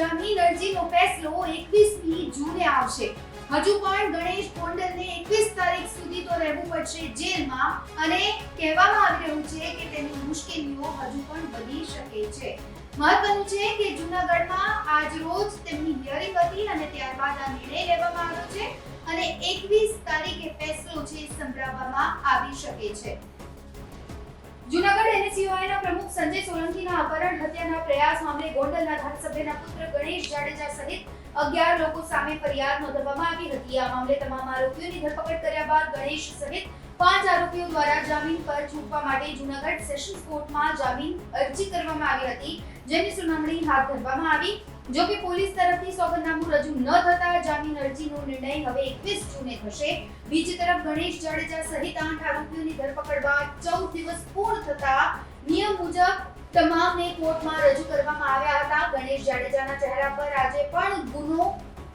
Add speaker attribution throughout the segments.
Speaker 1: જામીન અરજીનો ફેસલો એકવીસમી જૂને આવશે. હજુ પણ ગણેશ કોંડલને એકવીસ તારીખ સુધી તો રહેવું પડશે જેલમાં અને કહેવામાં આવી રહ્યું છે કે તેની મુશ્કેલીઓ હજુ પણ વધી શકે છે. મહત્વનું છે કે જૂનાગઢમાં આજ રોજ તેમની હિયરિંગ હતી અને ત્યારબાદ આ નિર્ણય લેવામાં આવ્યો છે અને એકવીસ તારીખે ફેસલો છે સંભળાવવામાં આવી શકે છે. જૂનાગઢ એનએસયુઆઈના પ્રમુખ સંજય સોલંકીના અપહરણ હત્યાના પ્રયાસ મામલે ગોંડલના ધારાસભ્યના પુત્ર ગણેશ જાડેજા સહિત અગિયાર લોકો સામે ફરિયાદ નોંધવામાં આવી હતી. આ મામલે તમામ આરોપીઓની ધરપકડ કર્યા બાદ ગણેશ સહિત પાંચ આરોપીઓ દ્વારા જામીન પર છૂટવા માટે જુનાગઢ સેશન્સ કોર્ટમાં જામીન અરજી કરવામાં આવી હતી, જેની સુનાવણી હાથ ધરવામાં આવી. જો કે પોલીસ તરફથી સોગંદનામું રજૂ ન થતા જામીન અરજીનો નિર્ણય હવે એકવીસ જૂને થશે. બીજી તરફ ગણેશ જાડેજા સહિત આઠ આરોપીઓની ધરપકડ બાદ ચૌદ દિવસ પૂર્ણ થતા નિયમ મુજબ તમામને કોર્ટમાં રજૂ કરવામાં આવ્યા હતા. ગણેશ જાડેજાના ચહેરા પર આજે પણ ગુનો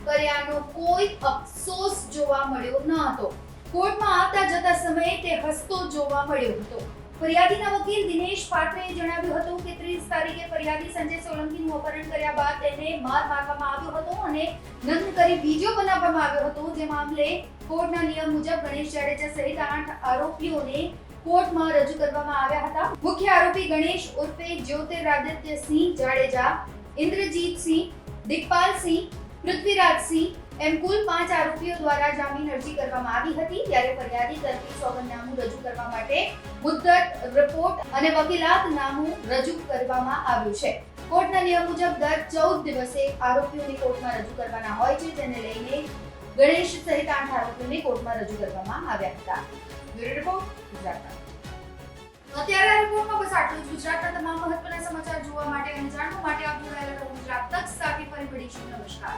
Speaker 1: કર્યાનો કોઈ અફસોસ જોવા મળ્યો ન હતો. કોર્ટમાં આવતા જતા સમયે તે હસતો જોવા મળ્યો હતો. ફરિયાદીના વકીલ દિનેશ પાત્રેએ જણાવ્યું હતું કે 30 તારીખે ફરિયાદી સંજય સોલંકીનું અપહરણ કર્યા બાદ તેને માર મારવામાં આવ્યો હતો અને નગ્ન કરી વીડિયો બનાવવામાં આવ્યો હતો. જે મામલે કોર્ટના નિયમ મુજબ ગણેશ જાડેજા સહિત આઠ આરોપીઓને કોર્ટમાં રજૂ કરવામાં આવ્યા હતા. મુખ્ય આરોપી ગણેશ ઉર્ફે જ્યોતિરાદિત્યસિંહ જાડેજા ઇન્દ્રજીતસિંહ પૃથ્વીરાજ પૃથ્વીરાજસિંહ એમ કુલ પાંચ આરોપીઓ દ્વારા જામીન અરજી કરવામાં આવી હતી ત્યારે ફરિયાદી તરફી સોગંદનામું રજૂ કરવા માટે મુદ્દત, રિપોર્ટ અને વકીલાતનામું રજૂ કરવામાં આવ્યું છે. કોર્ટના નિયમ મુજબ દર ચૌદ દિવસે આરોપીઓને કોર્ટમાં રજૂ કરવાના હોય છે, જેને લઈને ગણેશ સહિત આઠ આરોપીઓને કોર્ટમાં રજૂ કરવામાં આવ્યા હતા. અત્યારે આ રિપોર્ટમાં બસ આટલું જ. ગુજરાતના તમામ મહત્વના સમાચાર જોવા માટે અને જાણવા માટે આપ જોડાયેલા ગુજરાત તક સાથે. ફરી મળીશું. નમસ્કાર.